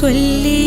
صلي